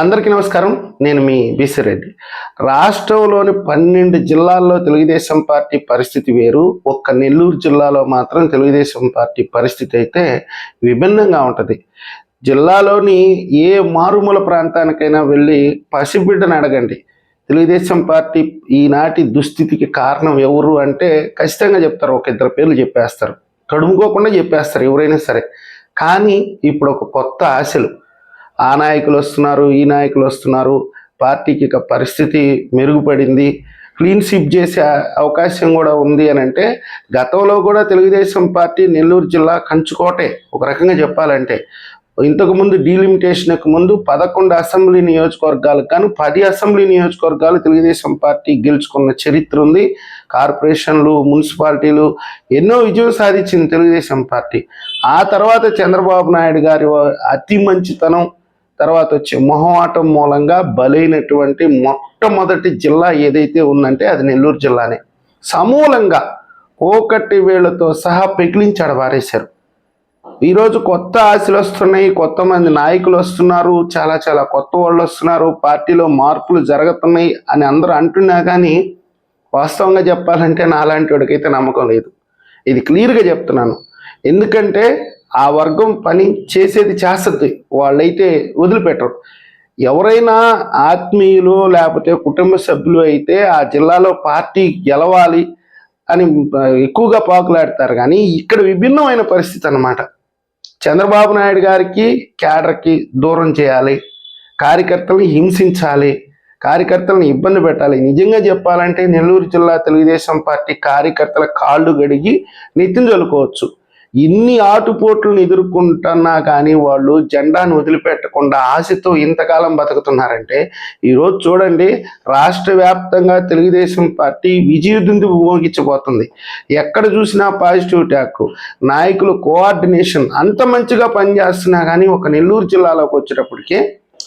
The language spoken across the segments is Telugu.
అందరికీ నమస్కారం. నేను మీ బీసీ రెడ్డి. రాష్ట్రంలోని పన్నెండు జిల్లాల్లో తెలుగుదేశం పార్టీ పరిస్థితి వేరు. ఒక్క నెల్లూరు జిల్లాలో మాత్రం తెలుగుదేశం పార్టీ పరిస్థితి అయితే విభిన్నంగా ఉంటుంది. జిల్లాలోని ఏ మారుమూల ప్రాంతానికైనా వెళ్ళి పసిబిడ్డను అడగండి. తెలుగుదేశం పార్టీ ఈనాటి దుస్థితికి కారణం ఎవరు అంటే ఖచ్చితంగా చెప్తారు. ఒక ఇద్దరు పేర్లు చెప్పేస్తారు. కడుముకోకుండా చెప్పేస్తారు ఎవరైనా సరే. కానీ ఇప్పుడు ఒక కొత్త ఆశలు. ఆ నాయకులు వస్తున్నారు ఈ నాయకులు వస్తున్నారు. పార్టీకి ఇక పరిస్థితి మెరుగుపడింది. క్లీన్ స్వీప్ చేసే అవకాశం కూడా ఉంది అని అంటే గతంలో కూడా తెలుగుదేశం పార్టీ నెల్లూరు జిల్లా కంచుకోటే ఒక రకంగా చెప్పాలంటే ఇంతకుముందు డీలిమిటేషన్కు ముందు పదకొండు అసెంబ్లీ నియోజకవర్గాలు కానీ పది అసెంబ్లీ నియోజకవర్గాలు తెలుగుదేశం పార్టీ గెలుచుకున్న చరిత్ర ఉంది. కార్పొరేషన్లు మున్సిపాలిటీలు ఎన్నో విజయం సాధించింది తెలుగుదేశం పార్టీ. ఆ తర్వాత చంద్రబాబు నాయుడు గారి అతి మంచితనం తర్వాత వచ్చి మొహమాటం మూలంగా బలైనటువంటి మొట్టమొదటి జిల్లా ఏదైతే ఉందంటే అది నెల్లూరు జిల్లానే. సమూలంగా కోకట్టి వేళ్ళతో సహా పెకిలించాడు వారేశారు. ఈరోజు కొత్త ఆశలు వస్తున్నాయి కొత్త మంది నాయకులు వస్తున్నారు చాలా చాలా కొత్త వాళ్ళు వస్తున్నారు పార్టీలో మార్పులు జరుగుతున్నాయి అని అందరూ అంటున్నా కానీ వాస్తవంగా చెప్పాలంటే నాలాంటి వాడికైతే నమ్మకం లేదు. ఇది క్లియర్గా చెప్తున్నాను. ఎందుకంటే ఆ వర్గం పని చేసేది చేస్తుంది. వాళ్ళైతే వదిలిపెట్టరు. ఎవరైనా ఆత్మీయులు లేకపోతే కుటుంబ సభ్యులు అయితే ఆ జిల్లాలో పార్టీ గెలవాలి అని ఎక్కువగా పాకులాడతారు. కానీ ఇక్కడ విభిన్నమైన పరిస్థితి అన్నమాట. చంద్రబాబు నాయుడు గారికి క్యాడర్కి దూరం చేయాలి. కార్యకర్తల్ని హింసించాలి. కార్యకర్తలను ఇబ్బంది పెట్టాలి. నిజంగా చెప్పాలంటే నెల్లూరు జిల్లా తెలుగుదేశం పార్టీ కార్యకర్తల కాళ్ళు గడిగి నెత్తిన చల్లుకోవచ్చు ఇన్ని ఆటుపోట్లను ఎదుర్కొంటున్నా కానీ వాళ్ళు జెండాను వదిలిపెట్టకుండా ఆశతో ఇంతకాలం బతుకుతున్నారంటే ఈరోజు చూడండి రాష్ట్ర వ్యాప్తంగా తెలుగుదేశం పార్టీ విజయదుంది మోగించబోతుంది ఎక్కడ చూసినా పాజిటివ్ ట్యాక్ నాయకులు కోఆర్డినేషన్ అంత మంచిగా పనిచేస్తున్నా కానీ ఒక నెల్లూరు జిల్లాలోకి వచ్చేటప్పటికే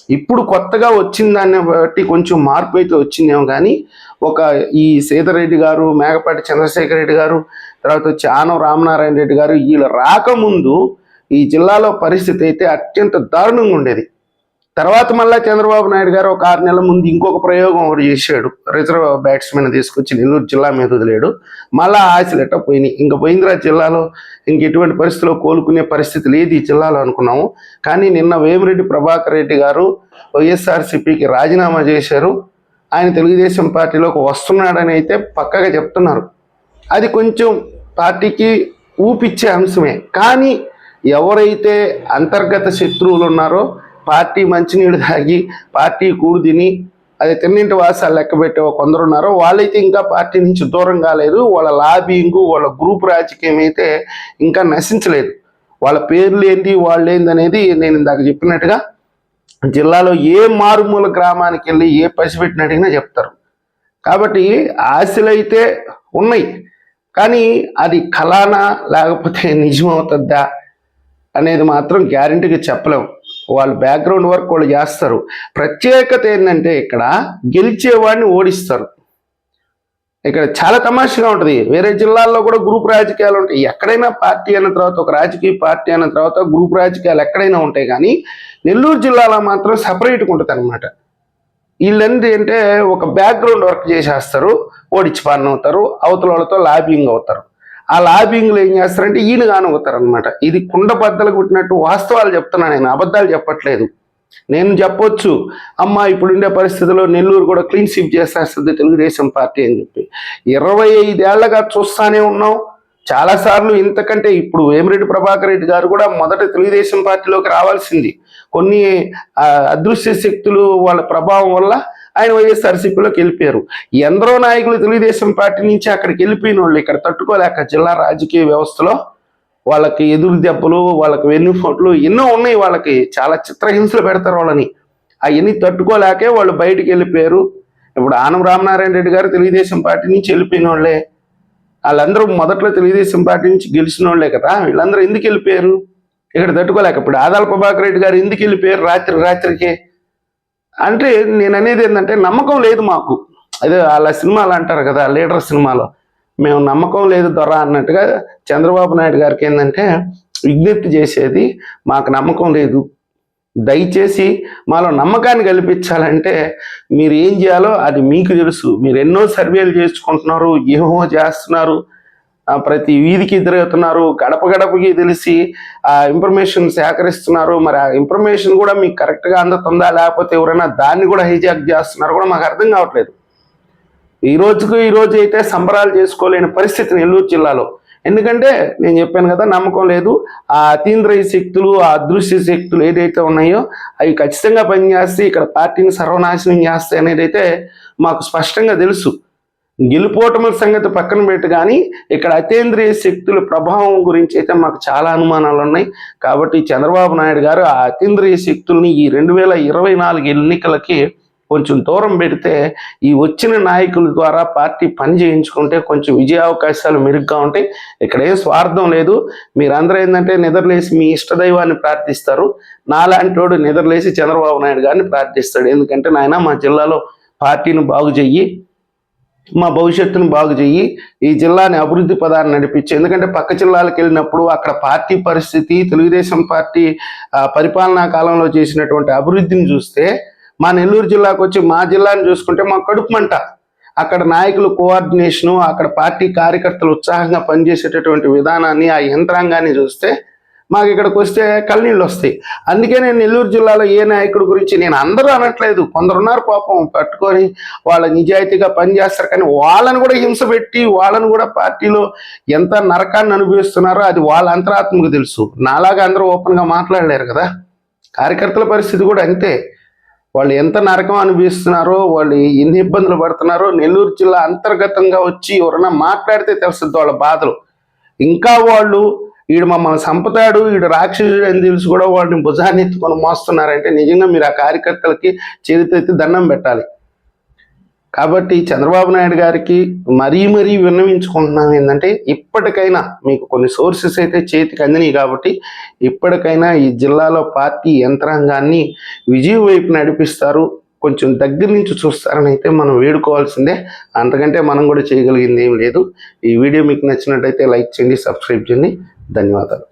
ఇప్పుడు కొత్తగా వచ్చిందాన్ని బట్టి కొంచెం మార్పు అయితే వచ్చిందేమో కానీ ఒక ఈ సీతారెడ్డి గారు మేకపాటి చంద్రశేఖర్ రెడ్డి గారు తర్వాత వచ్చి ఆనం రామనారాయణ రెడ్డి గారు వీళ్ళు రాకముందు ఈ జిల్లాలో పరిస్థితి అయితే అత్యంత దారుణంగా ఉండేది. తర్వాత మళ్ళీ చంద్రబాబు నాయుడు గారు ఒక ఆరు నెలల ముందు ఇంకొక ప్రయోగం ఒకటి చేశాడు. రిజర్వ్ బ్యాట్స్మెన్ తీసుకొచ్చి నెల్లూరు జిల్లా మీద వదిలేడు. మళ్ళా ఆశలు పోయినాయి. ఇంకా పోయిందిరా జిల్లాలో. ఇంక ఎటువంటి పరిస్థితిలో కోలుకునే పరిస్థితి లేదు ఈ జిల్లాలో అనుకున్నాము. కానీ నిన్న వేమిరెడ్డి ప్రభాకర్ రెడ్డి గారు వైఎస్ఆర్సీపీకి రాజీనామా చేశారు. ఆయన తెలుగుదేశం పార్టీలోకి వస్తున్నాడని అయితే పక్కగా చెప్తున్నారు. అది కొంచెం పార్టీకి ఊపిచ్చే అంశమే. కానీ ఎవరైతే అంతర్గత శత్రువులు ఉన్నారో పార్టీ మంచినీళ్ళు తాగి పార్టీ కూడు తిని అది తిన్నింటి వాసాలు లెక్క పెట్టే కొందరు ఉన్నారో వాళ్ళైతే ఇంకా పార్టీ నుంచి దూరం కాలేదు. వాళ్ళ లాబింగ్ వాళ్ళ గ్రూప్ రాజకీయం అయితే ఇంకా నశించలేదు. వాళ్ళ పేర్లు ఏంటి వాళ్ళు ఏంది అనేది నేను ఇందాక చెప్పినట్టుగా జిల్లాలో ఏ మారుమూల గ్రామానికి వెళ్ళి ఏ పసిపెట్టిన అడిగినా చెప్తారు. కాబట్టి ఆశలు అయితే ఉన్నాయి. కానీ అది కళానా లేకపోతే నిజమవుతుందా అనేది మాత్రం గ్యారంటీగా చెప్పలేము వాళ్ళు బ్యాక్గ్రౌండ్ వర్క్ వాళ్ళు చేస్తారు. ప్రత్యేకత ఏంటంటే ఇక్కడ గెలిచేవాడిని ఓడిస్తారు. ఇక్కడ చాలా తమాషగా ఉంటుంది. వేరే జిల్లాల్లో కూడా గ్రూప్ రాజకీయాలు ఉంటాయి. ఎక్కడైనా పార్టీ అయిన తర్వాత ఒక రాజకీయ పార్టీ అయిన తర్వాత గ్రూప్ రాజకీయాలు ఎక్కడైనా ఉంటాయి కానీ నెల్లూరు జిల్లాలో మాత్రం సపరేట్గా ఉంటుంది అనమాట వీళ్ళంది అంటే ఒక బ్యాక్గ్రౌండ్ వర్క్ చేసేస్తారు. ఓడించి పని అవుతారు. అవతల వాళ్ళతో లాబింగ్ అవుతారు. ఆ లాబింగ్లో ఏం చేస్తారంటే ఈయన కానవుతారు అనమాట ఇది కుండ బద్దలు కుట్టినట్టు వాస్తవాలు చెప్తున్నాను నేను. అబద్ధాలు చెప్పట్లేదు. నేను చెప్పొచ్చు అమ్మ ఇప్పుడుండే పరిస్థితుల్లో నెల్లూరు కూడా క్లీన్ స్వీప్ చేసేస్తుంది తెలుగుదేశం పార్టీ అని చెప్పి. ఇరవై ఐదేళ్ళగా చూస్తానే ఉన్నాం. చాలాసార్లు ఇంతకంటే ఇప్పుడు వేమిరెడ్డి ప్రభాకర్ రెడ్డి గారు కూడా మొదట తెలుగుదేశం పార్టీలోకి రావాల్సింది. కొన్ని అదృశ్య శక్తులు వాళ్ళ ప్రభావం వల్ల ఆయన వైఎస్ఆర్సీపీలోకి వెళ్ళిపోయారు. ఎందరో నాయకులు తెలుగుదేశం పార్టీ నుంచి అక్కడికి వెళ్ళిపోయిన వాళ్ళు ఇక్కడ తట్టుకోలేక జిల్లా రాజకీయ వ్యవస్థలో వాళ్ళకి ఎదురు దెబ్బలు వాళ్ళకి వెన్నుపోట్లు ఎన్నో ఉన్నాయి వాళ్ళకి. చాలా చిత్రహింసలు పెడతారు వాళ్ళని. అవన్నీ తట్టుకోలేకే వాళ్ళు బయటికి వెళ్ళిపోయారు. ఇప్పుడు ఆనం రామనారాయణ రెడ్డి గారు తెలుగుదేశం పార్టీ నుంచి వెళ్ళిపోయిన వాళ్ళే. వాళ్ళందరూ మొదట్లో తెలుగుదేశం పార్టీ నుంచి గెలిచిన వాళ్ళే కదా. వీళ్ళందరూ ఎందుకు వెళ్ళిపోయారు? ఇక్కడ తట్టుకోలేక. ఇప్పుడు ఆదాల ప్రభాకర్ రెడ్డి గారు ఎందుకు వెళ్ళిపోయారు రాత్రి రాత్రికి? అంటే నేను అనేది ఏంటంటే నమ్మకం లేదు మాకు. అదే వాళ్ళ సినిమాలు అంటారు కదా లీడర్ సినిమాలో. మేము నమ్మకం లేదు దొర అన్నట్టుగా చంద్రబాబు నాయుడు గారికి ఏంటంటే విజ్ఞప్తి చేసేది మాకు నమ్మకం లేదు. దయచేసి మాలో నమ్మకాన్ని కల్పించాలంటే మీరు ఏం చేయాలో అది మీకు తెలుసు. మీరు ఎన్నో సర్వేలు చేసుకుంటున్నారు ఏమో చేస్తున్నారు. ప్రతి వీధికి తిరుగుతున్నారు గడప గడపకి తెలిసి ఆ ఇన్ఫర్మేషన్ సేకరిస్తున్నారు. మరి ఆ ఇన్ఫర్మేషన్ కూడా మీకు కరెక్ట్గా అందుతుందా లేకపోతే ఎవరైనా దాన్ని కూడా హైజాక్ చేస్తున్నారు కూడా మాకు అర్థం కావట్లేదు. ఈ రోజుకు ఈ రోజు అయితే సంబరాలు చేసుకోలేని పరిస్థితి నెల్లూరు జిల్లాలో. ఎందుకంటే నేను చెప్పాను కదా నమ్మకం లేదు. ఆ అతీంద్రియ శక్తులు ఆ అదృశ్య శక్తులు ఏదైతే ఉన్నాయో అవి ఖచ్చితంగా పనిచేస్తే ఇక్కడ పార్టీని సర్వనాశనం చేస్తాయి అనేది అయితే మాకు స్పష్టంగా తెలుసు. గెలుపోటముల సంగతి పక్కన పెట్టి కానీ ఇక్కడ అతీంద్రియ శక్తుల ప్రభావం గురించి అయితే మాకు చాలా అనుమానాలు ఉన్నాయి. కాబట్టి చంద్రబాబు నాయుడు గారు ఆ అతీంద్రియ శక్తుల్ని ఈ రెండు వేల ఇరవై నాలుగు ఎన్నికలకి కొంచెం దూరం పెడితే ఈ వచ్చిన నాయకుల ద్వారా పార్టీ పని చేయించుకుంటే కొంచెం విజయ అవకాశాలు మెరుగ్గా ఉంటాయి. ఇక్కడ ఏం స్వార్థం లేదు. మీరందరూ ఏంటంటే నిద్రలేసి మీ ఇష్టదైవాన్ని ప్రార్థిస్తారు. నాలాంటోడు నిద్రలేసి చంద్రబాబు నాయుడు గారిని ప్రార్థిస్తాడు. ఎందుకంటే నాయన మా జిల్లాలో పార్టీని బాగు చెయ్యి మా భవిష్యత్తును బాగు చెయ్యి ఈ జిల్లాని అభివృద్ధి పదాన్ని నడిపించి. ఎందుకంటే పక్క జిల్లాలకు వెళ్ళినప్పుడు అక్కడ పార్టీ పరిస్థితి తెలుగుదేశం పార్టీ పరిపాలనా కాలంలో చేసినటువంటి అభివృద్ధిని చూస్తే మా నెల్లూరు జిల్లాకు వచ్చి మా జిల్లాని చూసుకుంటే మా కడుపు మంట. అక్కడ నాయకులు కోఆర్డినేషను అక్కడ పార్టీ కార్యకర్తలు ఉత్సాహంగా పనిచేసేటటువంటి విధానాన్ని ఆ యంత్రాంగాన్ని చూస్తే మాకు ఇక్కడికి వస్తే కళ్ళనీళ్ళు వస్తాయి. అందుకే నేను నెల్లూరు జిల్లాలో ఏ నాయకుడి గురించి నేను అందరూ అనట్లేదు. కొందరున్నారు పాపం పట్టుకొని వాళ్ళ నిజాయితీగా పనిచేస్తారు కానీ వాళ్ళని కూడా హింస పెట్టి వాళ్ళని కూడా పార్టీలో ఎంత నరకాన్ని అనుభవిస్తున్నారో అది వాళ్ళ అంతరాత్మకు తెలుసు. నాలాగా అందరూ ఓపెన్గా మాట్లాడలేరు కదా. కార్యకర్తల పరిస్థితి కూడా అంతే. వాళ్ళు ఎంత నరకం అనుభవిస్తున్నారో వాళ్ళు ఎన్ని ఇబ్బందులు పడుతున్నారో నెల్లూరు జిల్లా అంతర్గతంగా వచ్చి ఎవరైనా మాట్లాడితే తెలుస్తుంది వాళ్ళ బాధలు. ఇంకా వాళ్ళు వీడు మమ్మల్ని చంపుతాడు వీడు రాక్షసుడు అని తెలిసి కూడా వాళ్ళని భుజాన్ని ఎత్తుకొని మోస్తున్నారంటే నిజంగా మీరు ఆ కార్యకర్తలకి చేతితెత్తి దండం పెట్టాలి. కాబట్టి చంద్రబాబు నాయుడు గారికి మరీ మరీ విన్నవించుకుంటున్నాం ఏంటంటే ఇప్పటికైనా మీకు కొన్ని సోర్సెస్ అయితే చేతికి అందినాయి కాబట్టి ఇప్పటికైనా ఈ జిల్లాలో పార్టీ యంత్రాంగాన్ని విజయం వైపు నడిపిస్తారు కొంచెం దగ్గర నుంచి చూస్తారని అయితే మనం వేడుకోవాల్సిందే. అంతకంటే మనం కూడా చేయగలిగింది ఏం లేదు. ఈ వీడియో మీకు నచ్చినట్టయితే లైక్ చేయండి సబ్స్క్రైబ్ చేయండి. ధన్యవాదాలు.